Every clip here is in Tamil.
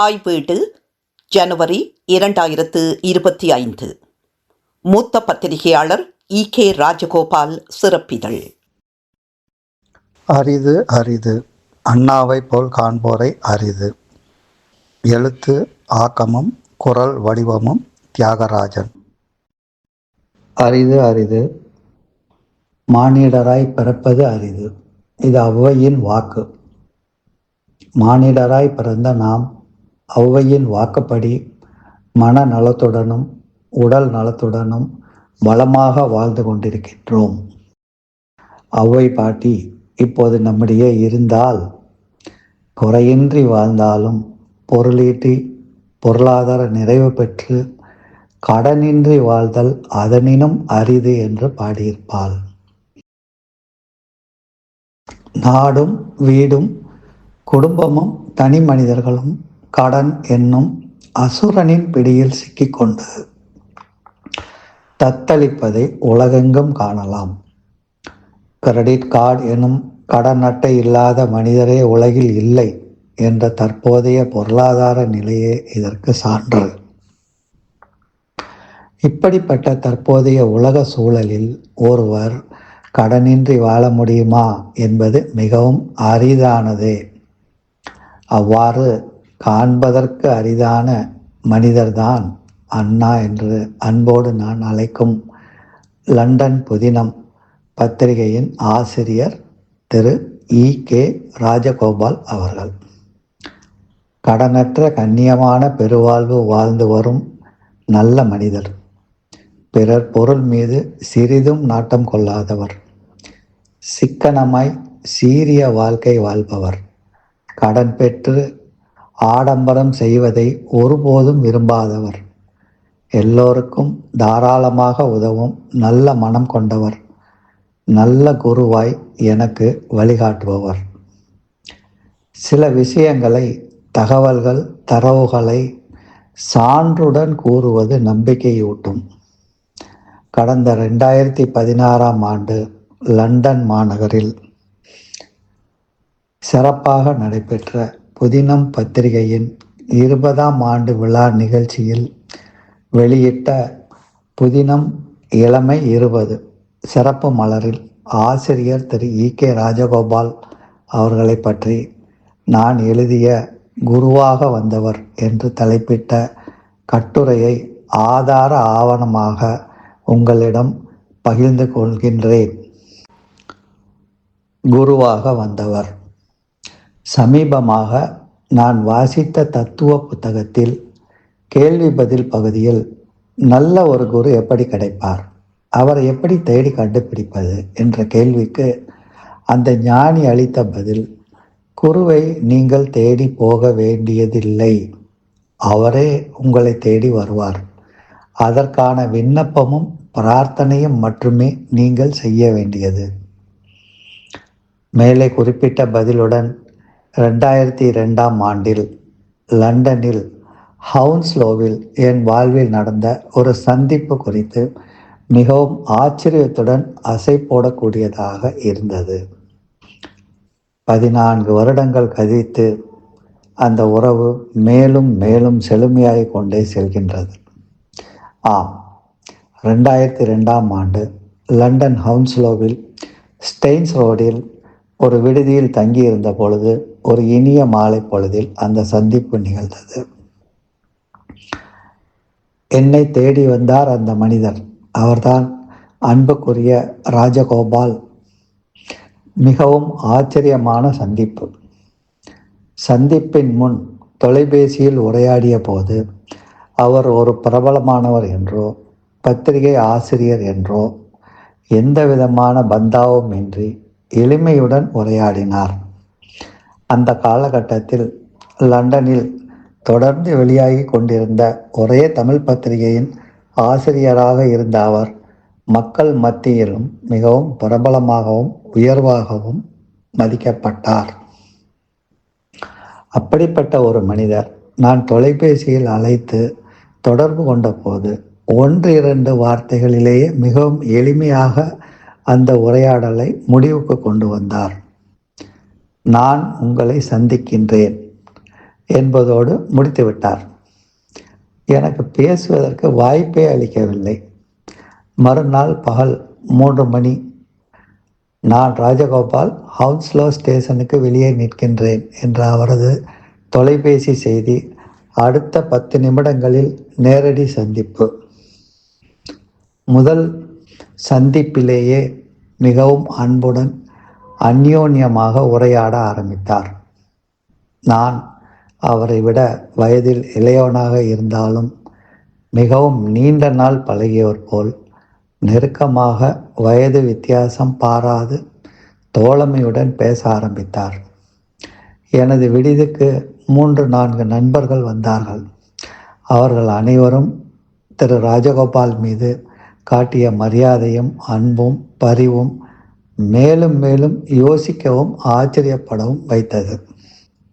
தாய் வீடு ஜனவரி இரண்டாயிரத்து இருபத்தி ஐந்து. மூத்த பத்திரிகையாளர் இ. கே. ராஜகோபால் சிறப்பிதழ். அரிது அரிது. அண்ணாவை போல் காண்போரை அரிது. எழுத்து ஆக்கமும் குரல் வடிவமும் தியாகராஜன். அரிது அரிது. மானிடராய் பிறப்பது அரிது. இது அவ்வையின் வாக்கு. மானிடராய் பிறந்த நாம் ஔவையின் வாக்குப்படி மன நலத்துடனும் உடல் நலத்துடனும் வளமாக வாழ்ந்து கொண்டிருக்கின்றோம். ஔவை பாட்டி இப்போது நம்முடைய இருந்தால் குறையின்றி வாழ்ந்தாலும் பொருளீட்டி பொருளாதார நிறைவு பெற்று கடனின்றி வாழ்தல் அதனினும் அரிது என்று பாடியிருப்பாள். நாடும் வீடும் குடும்பமும் தனி மனிதர்களும் கடன் என்னும் அசுரனின் பிடியில் சிக்கிக்கொண்டு தத்தளிப்பதை உலகெங்கும் காணலாம். கிரெடிட் கார்டு எனும் கடன் அட்டை இல்லாத மனிதரே உலகில் இல்லை என்ற தற்போதைய பொருளாதார நிலையே இதற்கு சான்று. இப்படிப்பட்ட தற்போதைய உலக சூழலில் ஒருவர் கடனின்றி வாழ முடியுமா என்பது மிகவும் அரிதானதே. அவ்வாறு காண்பதற்கு அரிதான மனிதர்தான் அண்ணா என்று அன்போடு நான் அழைக்கும் லண்டன் புதினம் பத்திரிகையின் ஆசிரியர் திரு இ. கே. ராஜகோபால் அவர்கள். கடனற்ற கண்ணியமான பெருவாழ்வு வாழ்ந்து வரும் நல்ல மனிதர். பிறர் பொருள் மீது சிறிதும் நாட்டம் கொள்ளாதவர். சிக்கனமாய் சீரிய வாழ்க்கை வாழ்பவர். கடன் பெற்று ஆடம்பரம் செய்வதை ஒருபோதும் விரும்பாதவர். எல்லோருக்கும் தாராளமாக உதவும் நல்ல மனம் கொண்டவர். நல்ல குருவாய் எனக்கு வழிகாட்டுபவர். சில விஷயங்களை தகவல்கள் தரவுகளை சான்றுடன் கூறுவது நம்பிக்கையூட்டும். கடந்த ரெண்டாயிரத்தி பதினாறாம் ஆண்டு லண்டன் மாநகரில் சிறப்பாக நடைபெற்ற புதினம் பத்திரிகையின் இருபதாம் ஆண்டு விழா நிகழ்ச்சியில் வெளியிட்ட புதினம் இளமை இருபது சிறப்பு மலரில் ஆசிரியர் திரு இ. கே. ராஜகோபால் அவர்களை பற்றி நான் எழுதிய குருவாக வந்தவர் என்று தலைப்பிட்ட கட்டுரையை ஆதார ஆவணமாக உங்களிடம் பகிர்ந்து கொள்கின்றேன். குருவாக வந்தவர். சமீபமாக நான் வாசித்த தத்துவ புத்தகத்தில் கேள்வி பதில் பகுதியில் நல்ல ஒரு குரு எப்படி கிடைப்பார்? அவரை எப்படி தேடி கண்டுபிடிப்பது என்ற கேள்விக்கு அந்த ஞானி அளித்த பதில் குருவை நீங்கள் தேடி போக வேண்டியதில்லை. அவரே உங்களை தேடி வருவார். அதற்கான விண்ணப்பமும் பிரார்த்தனையும் மட்டுமே நீங்கள் செய்ய வேண்டியது. மேலே குறிப்பிட்ட பதிலுடன் ரெண்டாயிரத்தி ரெண்டாம் ஆண்டில் லண்டனில் ஹவுன்ஸ்லோவில் என் வாழ்வில் நடந்த ஒரு சந்திப்பு குறித்து மிகவும் ஆச்சரியத்துடன் அசை போடக்கூடியதாக இருந்தது. பதினான்கு வருடங்கள் கழித்து அந்த உறவு மேலும் மேலும் செழுமையாகிக் கொண்டே செல்கின்றது. ஆம் ரெண்டாயிரத்தி ரெண்டாம் ஆண்டு லண்டன் ஹவுன்ஸ்லோவில் ஸ்டெயின்ஸ் ரோடில் ஒரு விடுதியில் தங்கியிருந்த பொழுது ஒரு இனிய மாலை பொழுதில் அந்த சந்திப்பு நிகழ்ந்தது. என்னை தேடி வந்தார் அந்த மனிதர். அவர்தான் அன்புக்குரிய ராஜகோபால். மிகவும் ஆச்சரியமான சந்திப்பு. சந்திப்பின் முன் தொலைபேசியில் உரையாடிய போது அவர் ஒரு பிரபலமானவர் என்றோ பத்திரிகை ஆசிரியர் என்றோ எந்த விதமான பந்தாவும் இன்றி எளிமையுடன் உரையாடினார். அந்த காலகட்டத்தில் லண்டனில் தொடர்ந்து வெளியாகி கொண்டிருந்த ஒரே தமிழ் பத்திரிகையின் ஆசிரியராக இருந்த அவர் மக்கள் மத்தியிலும் மிகவும் பிரபலமாகவும் உயர்வாகவும் மதிக்கப்பட்டார். அப்படிப்பட்ட ஒரு மனிதர் நான் தொலைபேசியில் அழைத்து தொடர்பு கொண்டபோது ஒன்று இரண்டு வார்த்தைகளிலேயே மிகவும் எளிமையாக அந்த உரையாடலை முடிவுக்கு கொண்டு வந்தார். நான் உங்களை சந்திக்கின்றேன் என்பதோடு முடித்துவிட்டார். எனக்கு பேசுவதற்கு வாய்ப்பே அளிக்கவில்லை. மறுநாள் பகல் மூன்று மணி. நான் ராஜகோபால் ஹவுன்ஸ்லோ ஸ்டேஷனுக்கு வெளியே நிற்கின்றேன் என்ற அவரது தொலைபேசி செய்தி அடுத்த பத்து நிமிடங்களில் நேரடி சந்திப்பு. முதல் சந்திப்பிலேயே மிகவும் அன்புடன் அந்யோன்யமாக உரையாட ஆரம்பித்தார். நான் அவரை விட வயதில் இளையவனாக இருந்தாலும் மிகவும் நீண்ட நாள் பழகியவர் போல் நெருக்கமாக வயது வித்தியாசம் பாராது தோழமையுடன் பேச ஆரம்பித்தார். எனது விடுதிக்கு மூன்று நான்கு நண்பர்கள் வந்தார்கள். அவர்கள் அனைவரும் திரு. ராஜகோபால் மீது காட்டிய மரியாதையும் அன்பும் பரிவும் மேலும் மேலும் யோசிக்கவும் ஆச்சரியப்படவும் வைத்தது.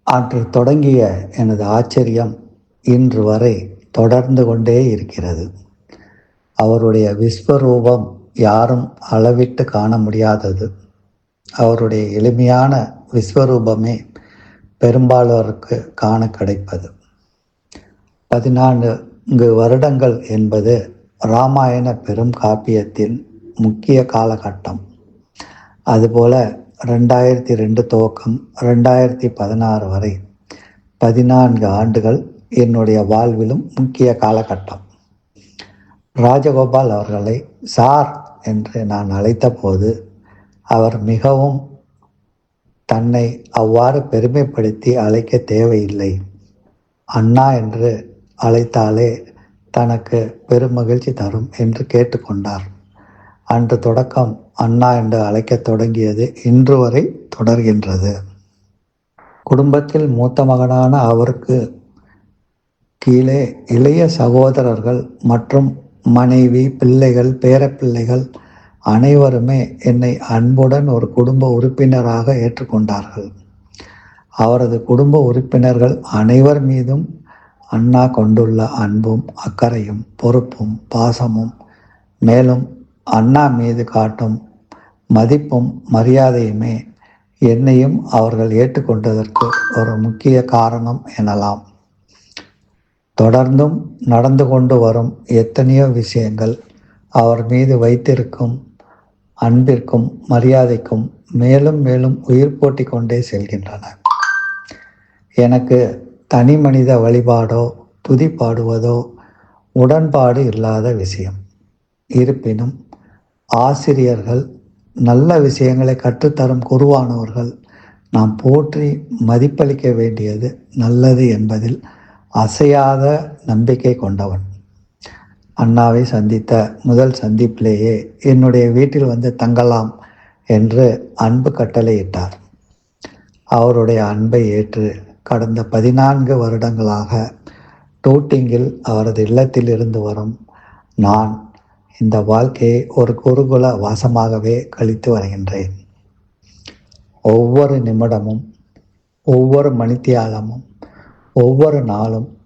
அன்று தொடங்கிய எனது ஆச்சரியம் இன்று வரை தொடர்ந்து கொண்டே இருக்கிறது. அவருடைய விஸ்வரூபம் யாரும் அளவிட்டு காண முடியாதது. அவருடைய எளிமையான விஸ்வரூபமே பெரும்பாலோருக்கு காண கிடைப்பது. பதினான்கு வருடங்கள் என்பது ராமாயண பெரும் காப்பியத்தின் முக்கிய காலகட்டம். அதுபோல ரெண்டாயிரத்தி ரெண்டு துவக்கம் ரெண்டாயிரத்தி பதினாறு வரை பதினான்கு ஆண்டுகள் என்னுடைய வாழ்விலும் முக்கிய காலகட்டம். ராஜகோபால் அவர்களை சார் என்று நான் அழைத்தபோது அவர் மிகவும் தன்னை அவ்வாறு பெருமைப்படுத்தி அழைக்க தேவையில்லை. அண்ணா என்று அழைத்தாலே தனக்கு பெரும் மகிழ்ச்சி தரும் என்று கேட்டுக்கொண்டார். அன்று தொடக்கம் அண்ணா என்று அழைக்கத் தொடங்கியது இன்று வரை தொடர்கின்றது. குடும்பத்தில் மூத்த மகனான அவருக்கு கீழே இளைய சகோதரர்கள் மற்றும் மனைவி பிள்ளைகள் பேரப்பிள்ளைகள் அனைவருமே என்னை அன்புடன் ஒரு குடும்ப உறுப்பினராக ஏற்றுக்கொண்டார்கள். அவரது குடும்ப உறுப்பினர்கள் அனைவர் மீதும் அண்ணா கொண்டுள்ள அன்பும் அக்கறையும் பொறுப்பும் பாசமும் மேலும் அண்ணா மீது காட்டும் மதிப்பும் மரியாதையுமே என்னையும் அவர்கள் ஏற்றுக்கொண்டதற்கு ஒரு முக்கிய காரணம் எனலாம். தொடர்ந்தும் நடந்து கொண்டு வரும் எத்தனையோ விஷயங்கள் அவர் மீது வைத்திருக்கும் அன்பிற்கும் மரியாதைக்கும் மேலும் மேலும் உயிர் போட்டி கொண்டே செல்கின்றன. எனக்கு தனி மனித வழிபாடோ துதி பாடுவதோ உடன்பாடு இல்லாத விஷயம். இருப்பினும் ஆசிரியர்கள் நல்ல விஷயங்களை கற்றுத்தரும் குருவானவர்கள் நாம் போற்றி மதிப்பளிக்க வேண்டியது நல்லது என்பதில் அசையாத நம்பிக்கை கொண்டவன். அண்ணாவை சந்தித்த முதல் சந்திப்பிலேயே என்னுடைய வீட்டில் வந்து தங்கலாம் என்று அன்பு கட்டளையிட்டார். அவருடைய அன்பை ஏற்று கடந்த பதினான்கு வருடங்களாக டூட்டிங்கில் அவரது இல்லத்தில் இருந்து வரும் நான் இந்த வாழ்க்கையை ஒரு குருகுல வாசமாகவே கழித்து வருகின்றேன். ஒவ்வொரு நிமிடமும் ஒவ்வொரு மணித்தியாலமும் ஒவ்வொரு நாளும்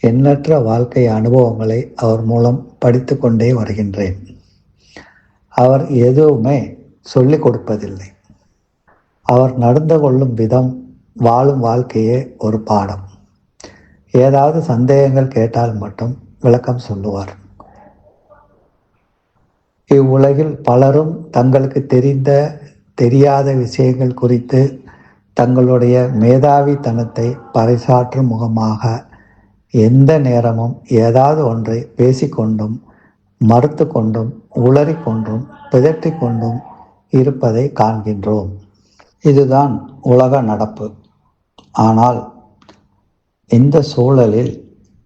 எண்ணற்ற வாழ்க்கை அனுபவங்களை அவர் மூலம் படித்து கொண்டே வருகின்றேன். அவர் எதுவுமே சொல்லிக் கொடுப்பதில்லை. அவர் நடந்து கொள்ளும் விதம் வாழும் வாழ்க்கையே ஒரு பாடம். ஏதாவது சந்தேகங்கள் கேட்டால் மட்டும் விளக்கம் சொல்லுவார். இவ்வுலகில் பலரும் தங்களுக்கு தெரிந்த தெரியாத விஷயங்கள் குறித்து தங்களுடைய மேதாவித்தனத்தை பறைசாற்றும் முகமாக எந்த நேரமும் ஏதாவது ஒன்றை பேசிக்கொண்டும் மறுத்து கொண்டும் உளறிக்கொண்டும் பிதற்றி கொண்டும் இருப்பதை காண்கின்றோம். இதுதான் உலக நடப்பு. ஆனால் இந்த சூழலில்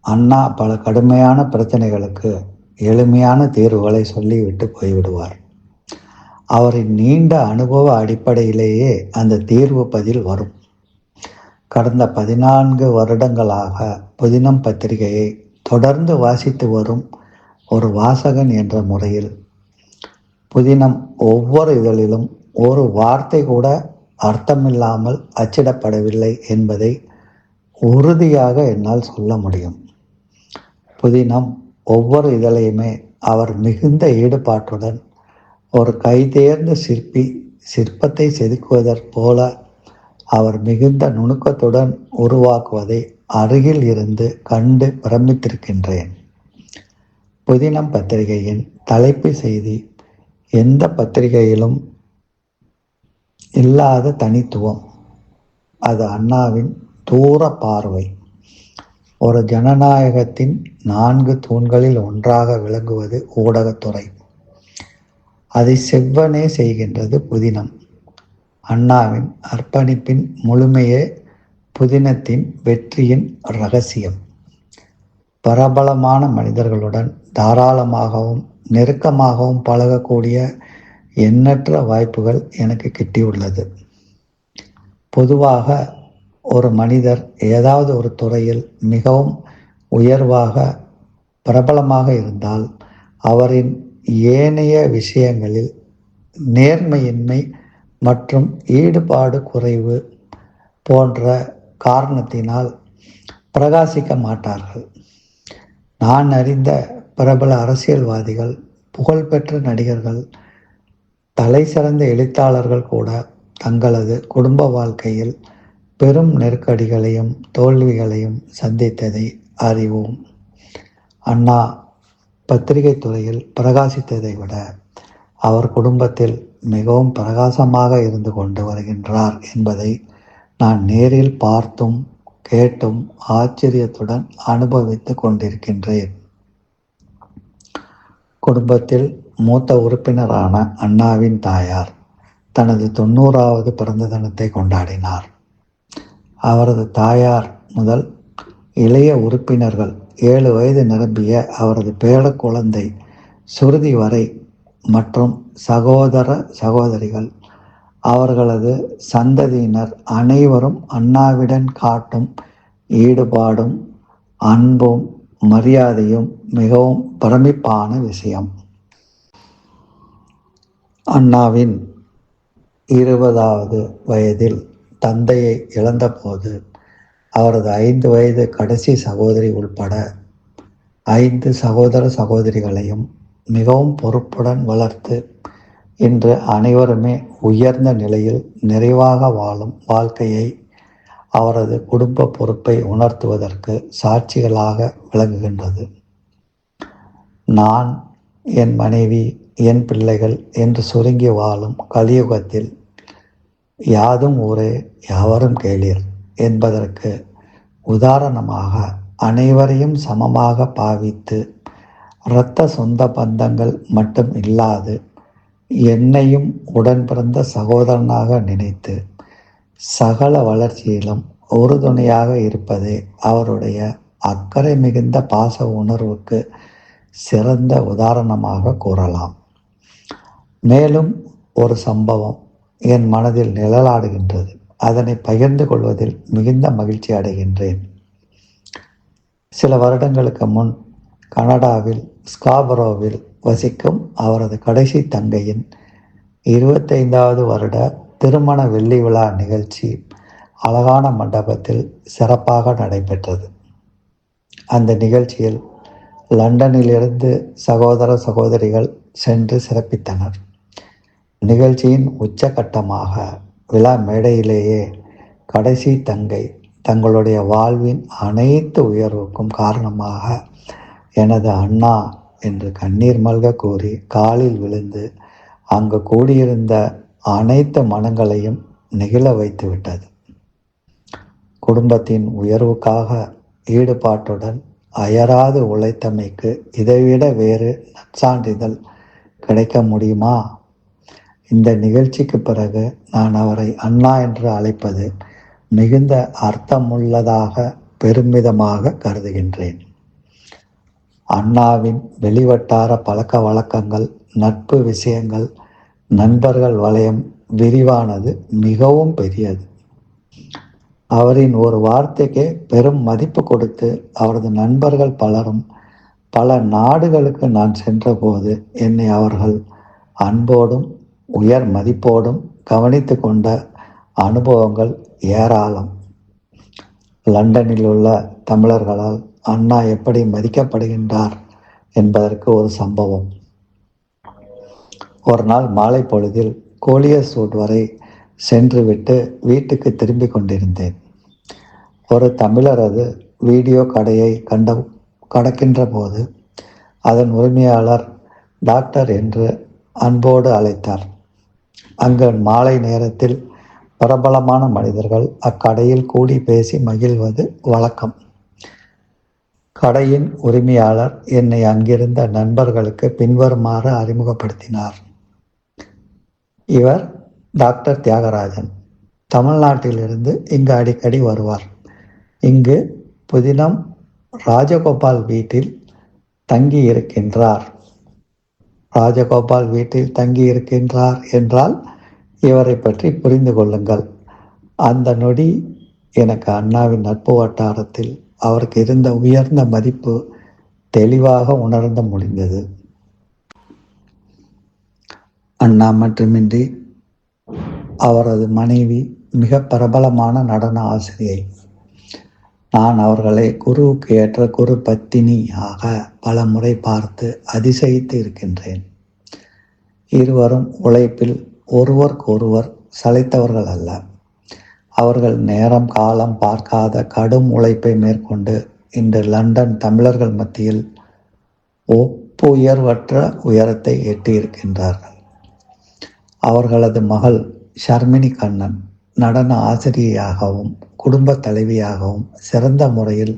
அண்ணா பல கடுமையான பிரச்சனைகளுக்கு எளிமையான தீர்வுகளை சொல்லிவிட்டு போய்விடுவார். அவரின் நீண்ட அனுபவ அடிப்படையிலேயே அந்த தீர்வு பதில் வரும். கடந்த பதினான்கு வருடங்களாக புதினம் பத்திரிகையை தொடர்ந்து வாசித்து வரும் ஒரு வாசகன் என்ற முறையில் புதினம் ஒவ்வொரு இதழிலும் ஒரு வார்த்தை கூட அர்த்தமில்லாமல் அச்சிடப்படவில்லை என்பதை உறுதியாக என்னால் சொல்ல முடியும். புதினம் ஒவ்வொரு இதழையுமே அவர் மிகுந்த ஈடுபாட்டுடன் ஒரு கைதேர்ந்த சிற்பி சிற்பத்தை செதுக்குவதற் போல அவர் மிகுந்த நுணுக்கத்துடன் உருவாக்குவதை அருகில் இருந்து கண்டு பிரமித்திருக்கின்றேன். புதினம் பத்திரிகையின் தலைப்பு செய்தி எந்த பத்திரிகையிலும் இல்லாத தனித்துவம். அது அண்ணாவின் தூர பார்வை. ஒரு ஜனநாயகத்தின் நான்கு தூண்களில் ஒன்றாக விளங்குவது ஊடகத்துறை. அதை செவ்வனே செய்கின்றது புதினம். அண்ணாவின் அர்ப்பணிப்பின் முழுமையே புதினத்தின் வெற்றியின் ரகசியம். பிரபலமான மனிதர்களுடன் தாராளமாகவும் நெருக்கமாகவும் பழகக்கூடிய எண்ணற்ற வாய்ப்புகள் எனக்கு கிட்டியுள்ளது. பொதுவாக ஒரு மனிதர் ஏதாவது ஒரு துறையில் மிகவும் உயர்வாக பிரபலமாக இருந்தால் அவரின் ஏனைய விஷயங்களில் நேர்மையின்மை மற்றும் ஈடுபாடு குறைவு போன்ற காரணத்தினால் பிரகாசிக்க மாட்டார்கள். நான் அறிந்த பிரபல அரசியல்வாதிகள் புகழ்பெற்ற நடிகர்கள் தலை சிறந்த எழுத்தாளர்கள் கூட தங்களது குடும்ப வாழ்க்கையில் பெரும் நெருக்கடிகளையும் தோல்விகளையும் சந்தித்ததை அறிவோம். அண்ணா பத்திரிகை துறையில் பிரகாசித்ததை விட அவர் குடும்பத்தில் மிகவும் பிரகாசமாக இருந்து கொண்டு வருகின்றார் என்பதை நான் நேரில் பார்த்தும் கேட்டும் ஆச்சரியத்துடன் அனுபவித்து கொண்டிருக்கின்றேன். குடும்பத்தில் மூத்த உறுப்பினரான அண்ணாவின் தாயார் தனது தொண்ணூறாவது பிறந்த தினத்தை கொண்டாடினார். அவரது தாயார் முதல் இளைய உறுப்பினர்கள் ஏழு வயது நிரம்பிய அவரது பேர குழந்தை சுருதி வரை மற்றும் சகோதர சகோதரிகள் அவர்களது சந்ததியினர் அனைவரும் அண்ணாவிடன் காட்டும் ஈடுபாடும் அன்பும் மரியாதையும் மிகவும் பிரமிப்பான விஷயம். அண்ணாவின் இருபதாவது வயதில் தந்தையை இழந்தபோது அவரது ஐந்து வயது கடைசி சகோதரி உள்பட ஐந்து சகோதர சகோதரிகளையும் மிகவும் பொறுப்புடன் வளர்த்து இன்று அனைவருமே உயர்ந்த நிலையில் நிறைவாக வாழும் வாழ்க்கையை அவரது குடும்ப பொறுப்பை உணர்த்துவதற்கு சாட்சிகளாக விளங்குகின்றது. நான் என் மனைவி என் பிள்ளைகள் என்று சுருங்கி வாழும் கலியுகத்தில் யாதும் ஊரே யாவரும் கேளீர் என்பதற்கு உதாரணமாக அனைவரையும் சமமாக பாவித்து இரத்த சொந்த பந்தங்கள் மட்டும் இல்லாது என்னையும் உடன் பிறந்த சகோதரனாக நினைத்து சகல வளர்ச்சியிலும் உறுதுணையாக இருப்பதே அவருடைய அக்கறை மிகுந்த பாச உணர்வுக்கு சிறந்த உதாரணமாக கூறலாம். மேலும் ஒரு சம்பவம் என் மனதில் நிழலாடுகின்றது. அதனை பகிர்ந்து கொள்வதில் மிகுந்த மகிழ்ச்சி அடைகின்றேன். சில வருடங்களுக்கு முன் கனடாவில் ஸ்காபரோவில் வசிக்கும் அவரது கடைசி தங்கையின் இருபத்தைந்தாவது வருட திருமண வெள்ளி விழா நிகழ்ச்சி அழகான மண்டபத்தில் சிறப்பாக நடைபெற்றது. அந்த நிகழ்ச்சியில் லண்டனிலிருந்து சகோதர சகோதரிகள் சென்று சிறப்பித்தனர். நிகழ்ச்சியின் உச்சகட்டமாக விழா மேடையிலேயே கடைசி தங்கை தங்களுடைய வாழ்வின் அனைத்து உயர்வுக்கும் காரணமாக எனது அண்ணா என்று கண்ணீர் மல்க கூறி காலில் விழுந்து அங்கு கூடியிருந்த அனைத்து மனங்களையும் நெகிழ வைத்து விட்டது. குடும்பத்தின் உயர்வுக்காக ஈடுபாட்டுடன் அயராது உழைத்தமைக்கு இதைவிட வேறு நற்சான்றிதழ் கிடைக்க முடியுமா? இந்த நிகழ்ச்சிக்கு பிறகு நான் அவரை அண்ணா என்று அழைப்பது மிகுந்த அர்த்தமுள்ளதாக பெருமிதமாக கருதுகின்றேன். அண்ணாவின் வெளிவட்டார பழக்க வழக்கங்கள் நட்பு விஷயங்கள் நண்பர்கள் வளையம் விரிவானது மிகவும் பெரியது. அவரின் ஒரு வார்த்தைக்கே பெரும் மதிப்பு கொடுத்து அவரது நண்பர்கள் பலரும் பல நாடுகளுக்கு நான் சென்றபோது என்னை அவர்கள் அன்போடும் உயர் மதிப்போடும் கவனித்து கொண்ட அனுபவங்கள் ஏராளம். லண்டனில் உள்ள தமிழர்களால் அண்ணா எப்படி மதிக்கப்படுகின்றார் என்பதற்கு ஒரு சம்பவம். ஒரு நாள் மாலை பொழுதில் கோலியசூட் வரை சென்றுவிட்டு வீட்டுக்கு திரும்பி கொண்டிருந்தேன். ஒரு தமிழரது வீடியோ கடையை கண்ட கடக்கின்ற போது அதன் உரிமையாளர் டாக்டர் என்று அன்போடு அழைத்தார். அங்கு மாலை நேரத்தில் பிரபலமான மனிதர்கள் அக்கடையில் கூடி பேசி மகிழ்வது வழக்கம். கடையின் உரிமையாளர் என்னை அங்கிருந்த நண்பர்களுக்கு பின்வருமாறு அறிமுகப்படுத்தினார். இவர் டாக்டர் தியாகராஜன். தமிழ்நாட்டிலிருந்து இங்கு அடிக்கடி வருவார். இங்கு புதினம் ராஜகோபால் வீட்டில் தங்கி இருக்கின்றார் ராஜகோபால் வீட்டில் தங்கி இருக்கின்றார் என்றால் இவரை பற்றி புரிந்து கொள்ளுங்கள். அந்த நொடி எனக்கு அண்ணாவின் நட்பு வட்டாரத்தில் அவருக்கு இருந்த உயர்ந்த மதிப்பு தெளிவாக உணர்ந்த முடிந்தது. அண்ணா மட்டுமின்றி அவரது மனைவி மிக பிரபலமான நடன ஆசிரியை நான் அவர்களை குருவுக்கு ஏற்ற குரு பத்தினியாக பல முறை பார்த்து அதிசயித்து இருக்கின்றேன். இருவரும் உழைப்பில் ஒருவருக்கொருவர் சளைத்தவர்கள் அல்ல. அவர்கள் நேரம் காலம் பார்க்காத கடும் உழைப்பை மேற்கொண்டு இன்று லண்டன் தமிழர்கள் மத்தியில் ஒப்பு உயர்வற்ற உயரத்தை எட்டியிருக்கின்றார்கள் அவர்களது மகள் ஷர்மினி கண்ணன் நடன ஆசிரியையாகவும் குடும்ப தலைவியாகவும் சிறந்த முறையில்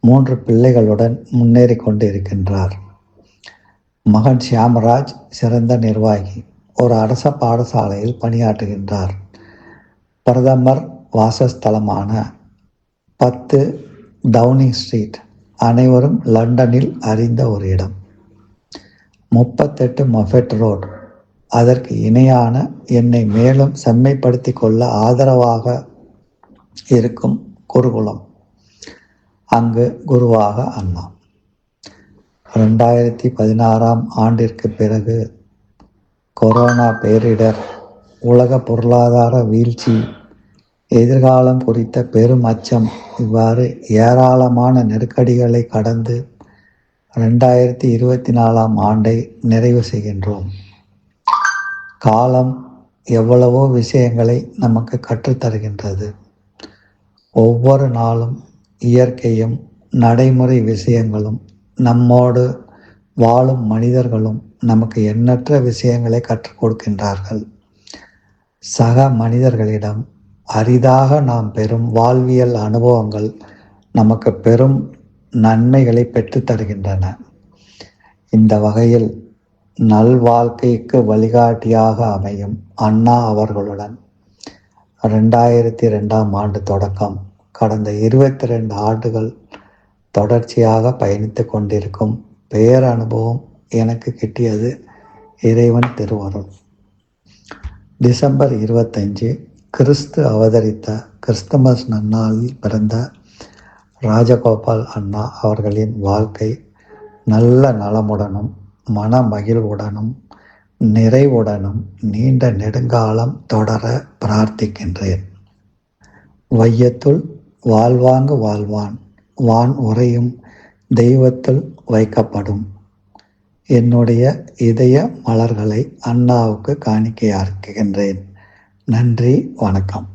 மூன்று பிள்ளைகளுடன் முன்னேறி கொண்டு இருக்கின்றார் மகன் ஷியாமராஜ் சிறந்த நிர்வாகி. ஒரு அரச பாடசாலையில் பணியாற்றுகின்றார். பிரதமர் வாசஸ்தலமான பத்து டவுனிங் ஸ்ட்ரீட் அனைவரும் லண்டனில் அறிந்த ஒரு இடம். முப்பத்தெட்டு மொஃபெட் ரோட் அதற்கு இணையான என்னை மேலும் செம்மைப்படுத்தி கொள்ள ஆதரவாக இருக்கும் குருகுலம். அங்கு குருவாக அண்ணா ரெண்டாயிரத்தி பதினாறாம் ஆண்டிற்கு பிறகு கொரோனா பேரிடர் உலக பொருளாதார வீழ்ச்சி எதிர்காலம் குறித்த பெரும் அச்சம். இவ்வாறு ஏராளமான நெருக்கடிகளை கடந்து ரெண்டாயிரத்தி இருபத்தி நாலாம் ஆண்டை நிறைவு செய்கின்றோம். காலம் எவ்வளவோ விஷயங்களை நமக்கு கற்றுத்தருகின்றது. ஒவ்வொரு நாளும் இயற்கையும் நடைமுறை விஷயங்களும் நம்மோடு வாழும் மனிதர்களும் நமக்கு எண்ணற்ற விஷயங்களை கற்றுக் கொடுக்கின்றார்கள். சக மனிதர்களிடம் அரிதாக நாம் பெறும் வாழ்வியல் அனுபவங்கள் நமக்கு பெரும் நன்மைகளை பெற்றுத்தருகின்றன இந்த வகையில் நல்வாழ்க்கைக்கு வழிகாட்டியாக அமையும் அண்ணா அவர்களுடன் ரெண்டாயிரத்தி ரெண்டாம் ஆண்டு தொடக்கம். கடந்த இருபத்தி ரெண்டு ஆண்டுகள் தொடர்ச்சியாக பயணித்து கொண்டிருக்கும் பேரனுபவம் எனக்கு கிட்டியது இறைவன் திருவருள். டிசம்பர் இருபத்தஞ்சு கிறிஸ்து அவதரித்த கிறிஸ்துமஸ் நன்னாளில் பிறந்த ராஜகோபால் அண்ணா அவர்களின் வாழ்க்கை நல்ல நலமுடனும் மன மகிழ்வுடனும் நிறைவுடனும் நீண்ட நெடுங்காலம் தொடர பிரார்த்திக்கின்றேன். வையத்துள் வாழ்வாங்கு வாழ்வான் வான் உறையும் தெய்வத்தில் வைக்கப்படும். என்னுடைய இதய மலர்களை அண்ணாவுக்கு காணிக்கையாக்குகின்றேன். நன்றி வணக்கம்.